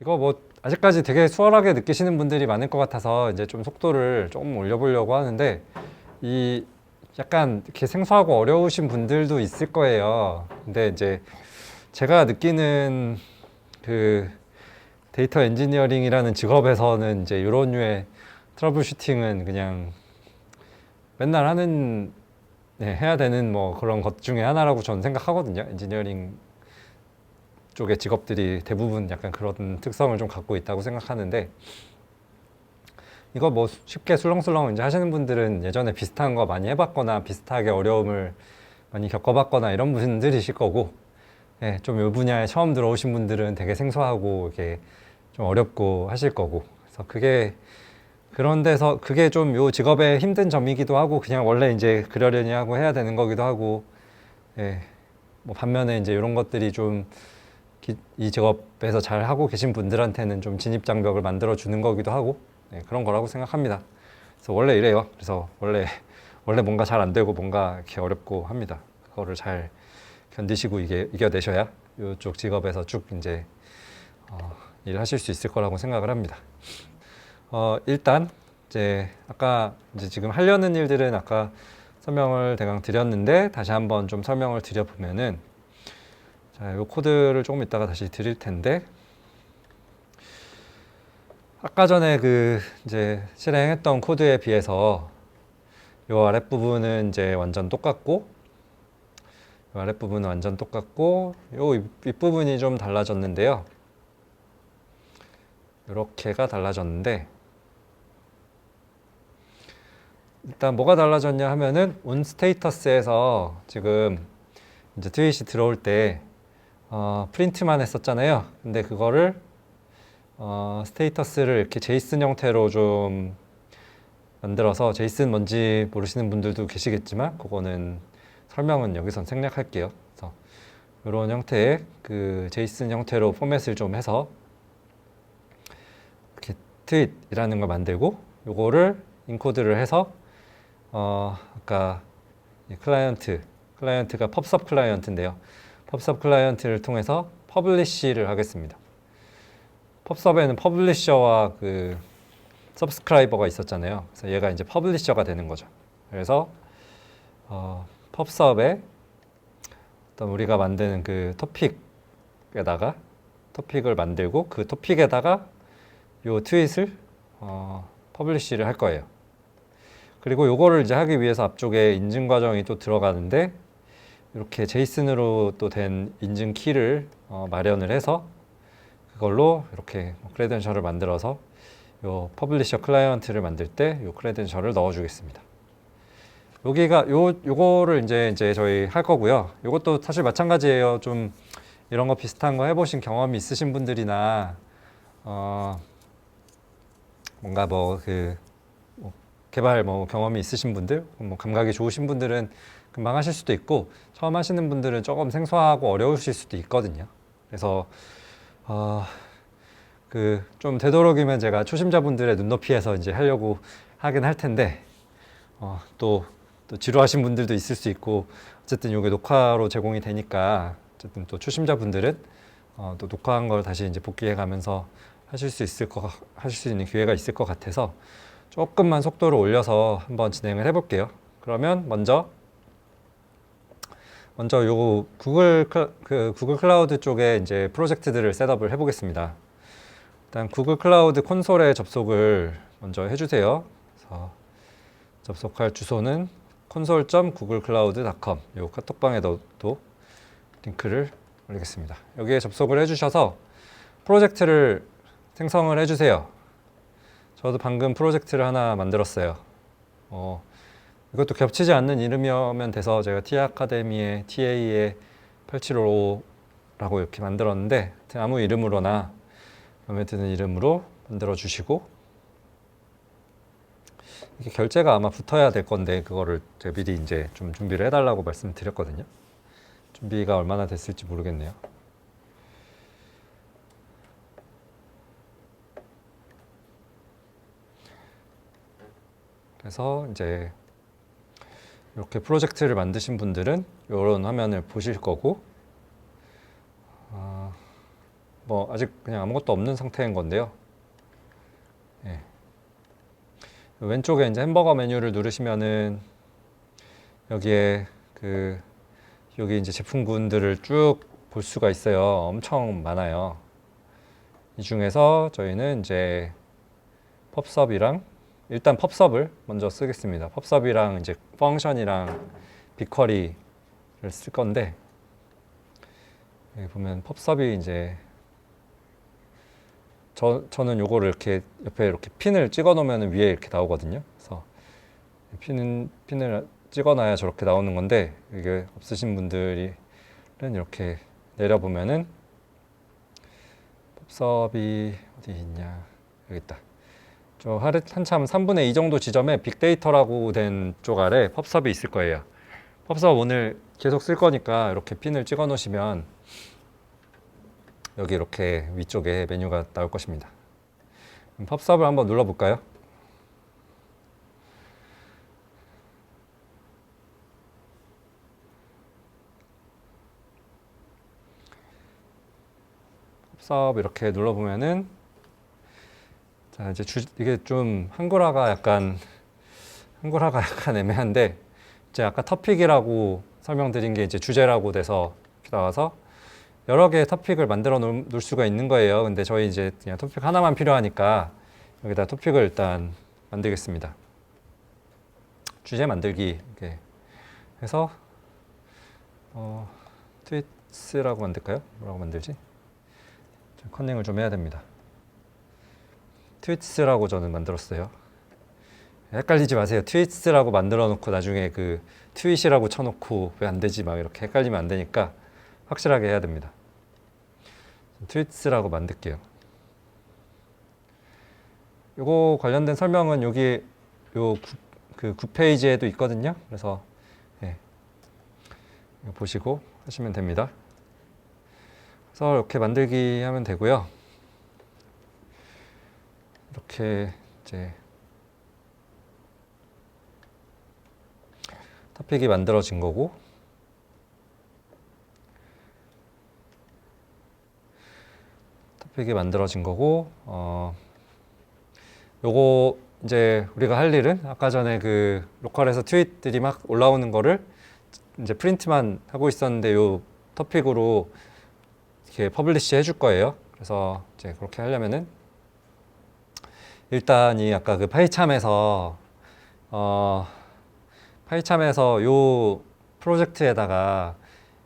이거 뭐 아직까지 되게 수월하게 느끼시는 분들이 많을 것 같아서 이제 좀 속도를 조금 올려보려고 하는데 이 약간 이렇게 생소하고 어려우신 분들도 있을 거예요. 근데 이제 제가 느끼는 그 데이터 엔지니어링이라는 직업에서는 이제 이런 류의 트러블 슈팅은 그냥 맨날 하는 네, 해야 되는 뭐 그런 것 중에 하나라고 저는 생각하거든요. 엔지니어링 쪽의 직업들이 대부분 약간 그런 특성을 좀 갖고 있다고 생각하는데 이거 뭐 쉽게 술렁술렁 이제 하시는 분들은 예전에 비슷한 거 많이 해봤거나 비슷하게 어려움을 많이 겪어봤거나 이런 분들이실 거고 예, 좀이 분야에 처음 들어오신 분들은 되게 생소하고 이게 좀 어렵고 하실 거고 그래서 그게 그런 데서 그게 좀 요 직업의 힘든 점이기도 하고 그냥 원래 이제 그러려니 하고 해야 되는 거기도 하고 예, 뭐 반면에 이제 이런 것들이 좀 이 직업에서 잘 하고 계신 분들한테는 좀 진입 장벽을 만들어 주는 거기도 하고 네, 그런 거라고 생각합니다. 그래서 원래 이래요. 그래서 원래 원래 뭔가 잘 안 되고 뭔가 이렇게 어렵고 합니다. 그거를 잘 견디시고 이게 이겨내셔야 이쪽 직업에서 쭉 이제 어, 일하실 수 있을 거라고 생각을 합니다. 어, 일단 이제 아까 이제 지금 하려는 일들은 아까 설명을 대강 드렸는데 다시 한번 좀 설명을 드려 보면은 자, 이 코드를 조금 이따가 다시 드릴 텐데 아까 전에 그 이제 실행했던 코드에 비해서 이 아랫부분은 이제 완전 똑같고 이 아랫부분은 완전 똑같고 이 윗부분이 좀 달라졌는데요. 이렇게가 달라졌는데 일단 뭐가 달라졌냐 하면은 온 스테이터스에서 지금 이제 트윗이 들어올 때 어, 프린트만 했었잖아요. 근데 그거를 어, 스테이터스를 이렇게 제이슨 형태로 좀 만들어서 제이슨 뭔지 모르시는 분들도 계시겠지만 그거는 설명은 여기선 생략할게요. 그래서 이런 형태의 그 제이슨 형태로 포맷을 좀 해서 이렇게 트윗이라는 걸 만들고 요거를 인코드를 해서 어, 아까 이 클라이언트 클라이언트가 펍섭 클라이언트인데요. 펍섭 클라이언트를 통해서 퍼블리시를 하겠습니다. 펍섭에는 퍼블리셔와 그 서브스크라이버가 있었잖아요. 그래서 얘가 이제 퍼블리셔가 되는 거죠. 그래서 어, 펍섭에 어떤 우리가 만드는 그 토픽에다가 토픽을 만들고 그 토픽에다가 요 트윗을 어, 퍼블리시를 할 거예요. 그리고 요거를 이제 하기 위해서 앞쪽에 인증 과정이 또 들어가는데 이렇게 제이슨으로 또 된 인증 키를 어, 마련을 해서 그걸로 이렇게 뭐 크레덴셜을 만들어서 요 퍼블리셔 클라이언트를 만들 때 요 크레덴셜을 넣어 주겠습니다. 여기가 요 요거를 이제 이제 저희 할 거고요. 요것도 사실 마찬가지예요. 좀 이런 거 비슷한 거 해보신 경험이 있으신 분들이나 어 뭔가 뭐그 뭐 개발 뭐 경험이 있으신 분들, 뭐 감각이 좋으신 분들은 금방 하실 수도 있고 처음 하시는 분들은 조금 생소하고 어려우실 수도 있거든요. 그래서 어, 그 좀 되도록이면 제가 초심자분들의 눈높이에서 이제 하려고 하긴 할 텐데 어, 또, 또 지루하신 분들도 있을 수 있고 어쨌든 이게 녹화로 제공이 되니까 어쨌든 또 초심자분들은 어, 또 녹화한 걸 다시 이제 복귀해 가면서 하실 수 있을 거 하실 수 있는 기회가 있을 것 같아서 조금만 속도를 올려서 한번 진행을 해볼게요. 그러면 먼저 먼저 요 구글 클- 그 구글 클라우드 쪽에 이제 프로젝트들을 셋업을 해보겠습니다. 일단 구글 클라우드 콘솔에 접속을 먼저 해주세요. 그래서 접속할 주소는 console.googlecloud.com 요 카톡방에도 또 링크를 올리겠습니다. 여기에 접속을 해주셔서 프로젝트를 생성을 해주세요. 저도 방금 프로젝트를 하나 만들었어요. 어, 이것도 겹치지 않는 이름이면 돼서 제가 T 아카데미의 TA의 8755라고 이렇게 만들었는데 아무 이름으로나 마음에 드는 이름으로 만들어 주시고 이게 결제가 아마 붙어야 될 건데 그거를 제가 미리 이제 좀 준비를 해달라고 말씀드렸거든요. 준비가 얼마나 됐을지 모르겠네요. 그래서 이제 이렇게 프로젝트를 만드신 분들은 이런 화면을 보실 거고 뭐 아직 그냥 아무것도 없는 상태인 건데요. 예. 왼쪽에 이제 햄버거 메뉴를 누르시면은 여기에 그 여기 이제 제품군들을 쭉 볼 수가 있어요. 엄청 많아요. 이 중에서 저희는 이제 펍섭이랑 일단 펍섭을 먼저 쓰겠습니다. 펍섭이랑 이제 펑션이랑 빅쿼리를 쓸 건데 여기 보면 펍섭이 이제 저 저는 요거를 이렇게 옆에 이렇게 핀을 찍어 놓으면 위에 이렇게 나오거든요. 그래서 핀은 핀을 찍어 놔야 저렇게 나오는 건데 이게 없으신 분들은 이렇게 내려 보면은 펍섭이 어디 있냐 여기 있다. 저 한참 3분의 2 정도 지점에 빅데이터라고 된 쪽 아래 펍섭이 있을 거예요. 펍섭 오늘 계속 쓸 거니까 이렇게 핀을 찍어 놓으시면 여기 이렇게 위쪽에 메뉴가 나올 것입니다. 펍섭을 한번 눌러 볼까요? 펍섭 이렇게 눌러 보면은 자 이제 주, 이게 좀 한글화가 약간 한글화가 약간 애매한데 이제 아까 터픽이라고 설명드린 게 이제 주제라고 돼서 나와서 여러 개의 토픽을 만들어 놓을, 수가 있는 거예요. 근데 저희 이제 그냥 토픽 하나만 필요하니까 여기다 토픽을 일단 만들겠습니다. 주제 만들기 이렇게 해서 어, 트윗스라고 만들까요? 뭐라고 만들지? 좀 컨닝을 좀 해야 됩니다. 트윗스라고 저는 만들었어요. 헷갈리지 마세요. 트윗스라고 만들어 놓고 나중에 그 트윗이라고 쳐놓고 왜 안 되지 막 이렇게 헷갈리면 안 되니까 확실하게 해야 됩니다. 트윗스라고 만들게요. 요거 관련된 설명은 여기 요그 9페이지에도 있거든요. 그래서 예. 이거 보시고 하시면 됩니다. 그래서 이렇게 만들기 하면 되고요. 이렇게 이제 토픽이 만들어진 거고 토픽이 만들어진 거고 어 요거 이제 우리가 할 일은 아까 전에 그 로컬에서 트윗들이 막 올라오는 거를 이제 프린트만 하고 있었는데 요 토픽으로 이렇게 퍼블리시 해줄 거예요. 그래서 이제 그렇게 하려면은 일단 이 아까 그 파이참에서 어 파이참에서 요 프로젝트에다가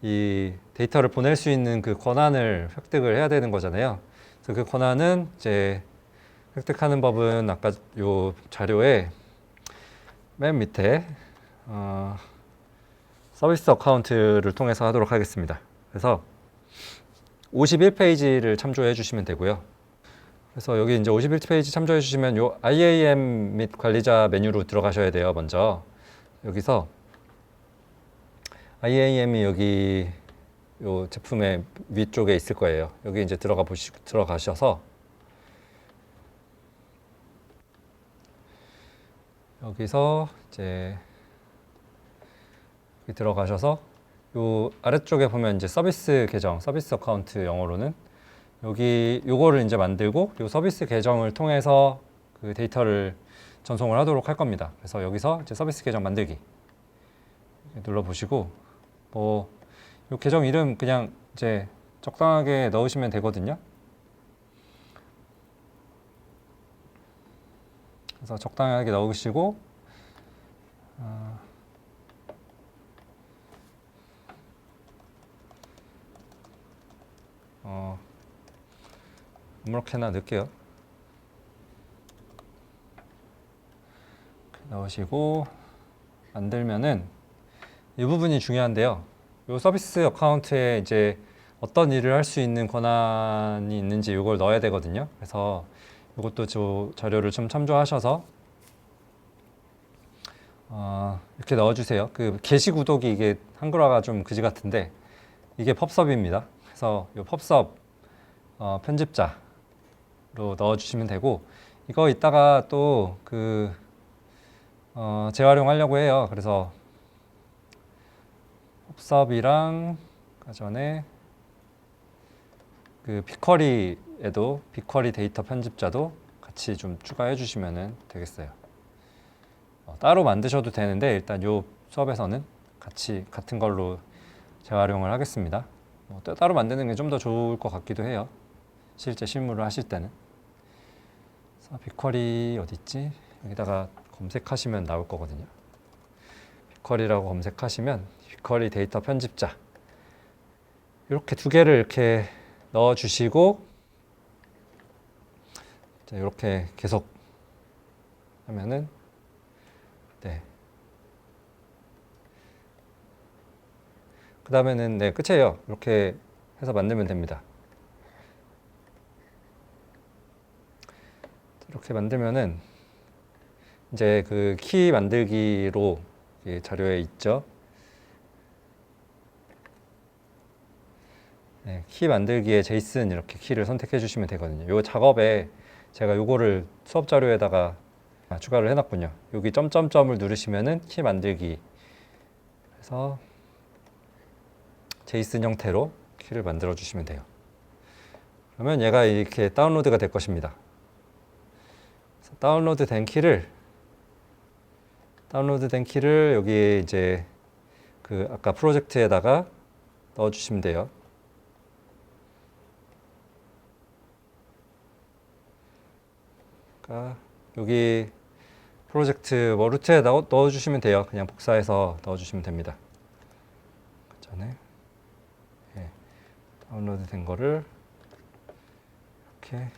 이 데이터를 보낼 수 있는 그 권한을 획득을 해야 되는 거잖아요. 그래서 그 권한은 이제 획득하는 법은 아까 요 자료에 맨 밑에 어, 서비스 어카운트를 통해서 하도록 하겠습니다. 그래서 51페이지를 참조해 주시면 되고요. 그래서 여기 이제 51페이지 참조해 주시면 요 IAM 및 관리자 메뉴로 들어가셔야 돼요. 먼저 여기서 IAM이 여기 요 제품의 위쪽에 있을 거예요. 여기 이제 들어가 보시 들어가셔서 여기서 이제 여기 들어가셔서 요 아래쪽에 보면 이제 서비스 계정, 서비스 어카운트 영어로는 여기 요거를 이제 만들고 요 서비스 계정을 통해서 그 데이터를 전송을 하도록 할 겁니다. 그래서 여기서 이제 서비스 계정 만들기 눌러 보시고 뭐 요 계정 이름 그냥 이제 적당하게 넣으시면 되거든요. 그래서 적당하게 넣으시고 어, 어, 아무렇게나 넣을게요. 넣으시고 만들면은 이 부분이 중요한데요. 이 서비스 어카운트에 이제 어떤 일을 할 수 있는 권한이 있는지 이걸 넣어야 되거든요. 그래서 이것도 저 자료를 좀 참조하셔서 어, 이렇게 넣어주세요. 그 게시 구독이 이게 한글화가 좀 그지 같은데 이게 펍섭입니다. 그래서 이 펍섭 어, 편집자 로 넣어주시면 되고 이거 이따가 또그 어, 재활용하려고 해요. 그래서 펍섭이랑 아까 전에 그 빅쿼리에도 빅쿼리 데이터 편집자도 같이 좀 추가해 주시면 되겠어요. 어, 따로 만드셔도 되는데 일단 요 수업에서는 같이 같은 걸로 재활용을 하겠습니다. 뭐 따- 따로 만드는 게 좀 더 좋을 것 같기도 해요. 실제 실무를 하실 때는. 그래서 어디 있지? 여기다가 검색하시면 나올 거거든요. 빅쿼리라고 검색하시면 빅쿼리 데이터 편집자 이렇게 두 개를 이렇게 넣어 주시고 자, 이렇게 계속 하면은 네. 그 다음에는 네 끝이에요. 이렇게 해서 만들면 됩니다. 이렇게 만들면은 이제 그 키 만들기로 이 자료에 있죠. 네, 키 만들기에 제이슨 이렇게 키를 선택해 주시면 되거든요. 이 작업에 제가 요거를 수업 자료에다가 아, 추가를 해놨군요. 여기 점점점을 누르시면은 키 만들기 해서 제이슨 형태로 키를 만들어 주시면 돼요. 그러면 얘가 이렇게 다운로드가 될 것입니다. 다운로드 된 키를 다운로드 된 키를 여기 이제 그 아까 프로젝트에다가 넣어 주시면 돼요. 그러니까 여기 프로젝트 뭐 루트에 넣어, 주시면 돼요. 그냥 복사해서 넣어 주시면 됩니다. 그 전에 예, 다운로드 된 거를 이렇게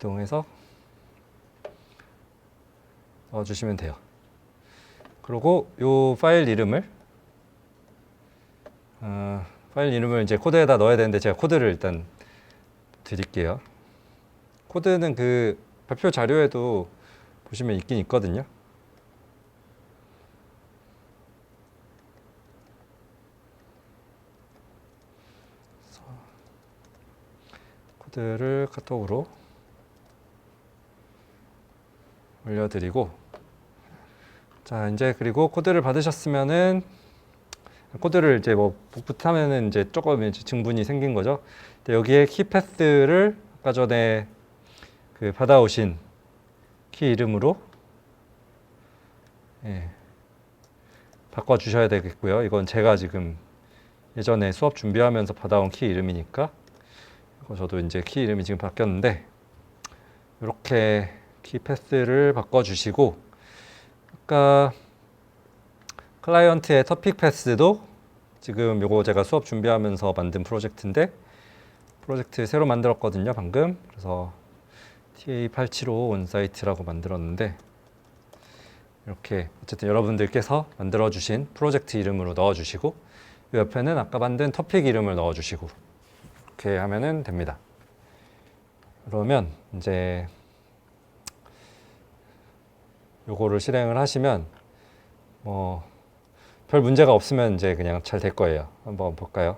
이동해서 넣어 주시면 돼요. 그리고 요 파일 이름을 어, 파일 이름을 이제 코드에다 넣어야 되는데 제가 코드를 일단 드릴게요. 코드는 그 발표 자료에도 보시면 있긴 있거든요. 코드를 카톡으로 올려드리고 자 이제 그리고 코드를 받으셨으면은 코드를 이제 뭐 복붙하면은 이제 조금 이제 증분이 생긴 거죠. 근데 여기에 키 패스를 아까 전에 그 받아오신 키 이름으로 예, 바꿔 주셔야 되겠고요. 이건 제가 지금 예전에 수업 준비하면서 받아온 키 이름이니까 저도 이제 키 이름이 지금 바뀌었는데 이렇게 키 패스를 바꿔 주시고 아까 클라이언트의 터픽 패스도 지금 요거 제가 수업 준비하면서 만든 프로젝트인데 프로젝트 새로 만들었거든요 방금. 그래서 TA875 온사이트라고 만들었는데 이렇게 어쨌든 여러분들께서 만들어 주신 프로젝트 이름으로 넣어 주시고 이 옆에는 아까 만든 토픽 이름을 넣어 주시고 이렇게 하면은 됩니다. 그러면 이제 요거를 실행을 하시면 뭐 별 문제가 없으면 이제 그냥 잘 될 거예요. 한번 볼까요?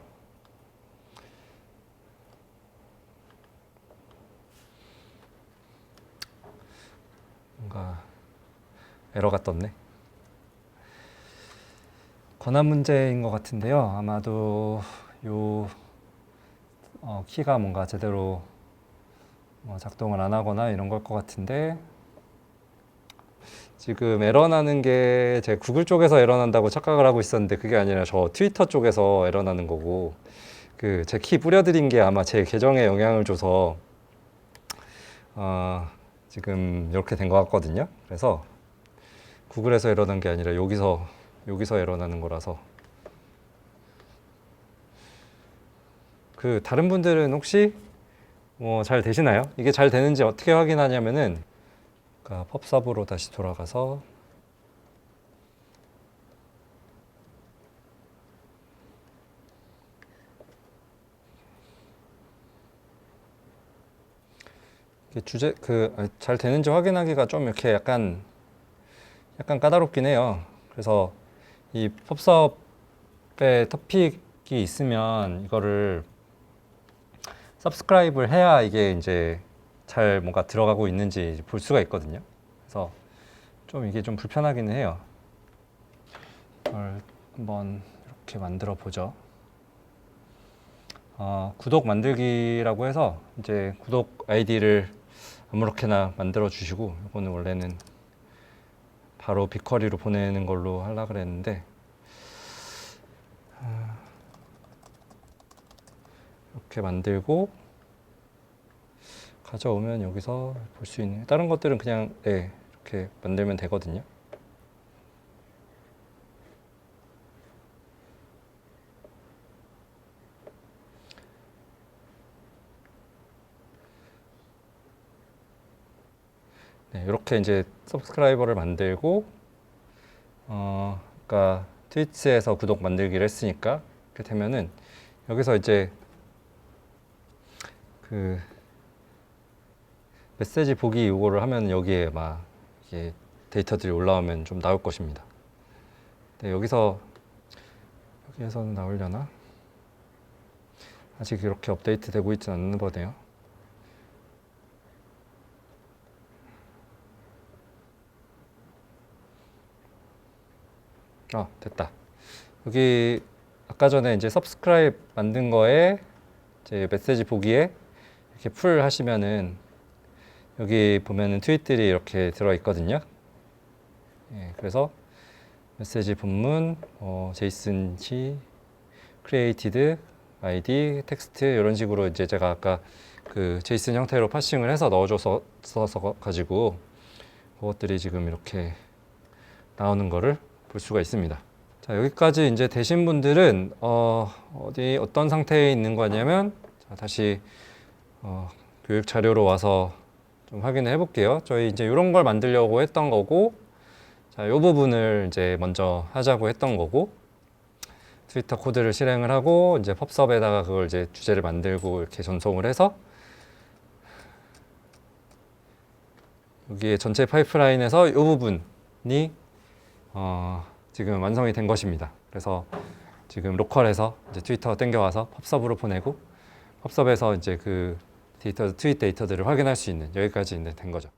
뭔가 에러가 떴네. 권한 문제인 것 같은데요. 아마도 요 어, 키가 뭔가 제대로 뭐 작동을 안 하거나 이런 걸 것 같은데 지금 에러 나는 게 제 구글 쪽에서 에러 난다고 착각을 하고 있었는데 그게 아니라 저 트위터 쪽에서 에러 나는 거고 그 제 키 뿌려드린 게 아마 제 계정에 영향을 줘서 어, 지금 이렇게 된 것 같거든요. 그래서 구글에서 에러 난 게 아니라 여기서 여기서 에러 나는 거라서 그 다른 분들은 혹시 뭐 잘 되시나요? 이게 잘 되는지 어떻게 확인하냐면은 그러니까 펍서브로 다시 돌아가서 주제 그 잘 되는지 확인하기가 좀 이렇게 약간 약간 까다롭긴 해요. 그래서 이 펍섭에 토픽이 있으면 이거를 서브스크라이브를 해야 이게 이제 잘 뭔가 들어가고 있는지 볼 수가 있거든요. 그래서 좀 이게 좀 불편하기는 해요. 이걸 한번 이렇게 만들어 보죠. 어, 구독 만들기라고 해서 이제 구독 아이디를 아무렇게나 만들어 주시고 이거는 원래는 바로 빅커리로 보내는 걸로 하려 그랬는데 아, 이렇게 만들고 가져오면 여기서 볼 수 있는 다른 것들은 그냥 네, 이렇게 만들면 되거든요. 네, 이렇게 이제 서브스크라이버를 만들고 어, 아까 트위치에서 구독 만들기를 했으니까 이렇게 되면은 여기서 이제 그 메시지 보기 요거를 하면 여기에 막 이게 데이터들이 올라오면 좀 나올 것입니다. 네, 여기서 여기에서는 나오려나? 아직 이렇게 업데이트 되고 있지 않는 거네요. 아 됐다. 여기 아까 전에 이제 subscribe 만든 거에 이제 메시지 보기에 이렇게 풀 하시면은 여기 보면은 트윗들이 이렇게 들어 있거든요. 예, 그래서 메시지 본문, 어, 제이슨 시, 크리에이티드, 아이디, 텍스트 이런 식으로 이제 제가 아까 그 제이슨 형태로 파싱을 해서 넣어줘서 가지고 그것들이 지금 이렇게 나오는 거를 볼 수가 있습니다. 자 여기까지 이제 되신 분들은 어, 어디 어떤 상태에 있는 거냐면 자, 다시 어, 교육 자료로 와서 좀 확인을 해볼게요. 저희 이제 이런 걸 만들려고 했던 거고, 자, 이 부분을 이제 먼저 하자고 했던 거고, 트위터 코드를 실행을 하고, 이제 펍섭에다가 그걸 이제 주제를 만들고 이렇게 전송을 해서, 여기에 전체 파이프라인에서 이 부분이 어, 지금 완성이 된 것입니다. 그래서 지금 로컬에서 이제 트위터 땡겨와서 펍섭으로 보내고, 펍섭에서 이제 그 데이터, 트윗 데이터들을 확인할 수 있는 여기까지 된 거죠.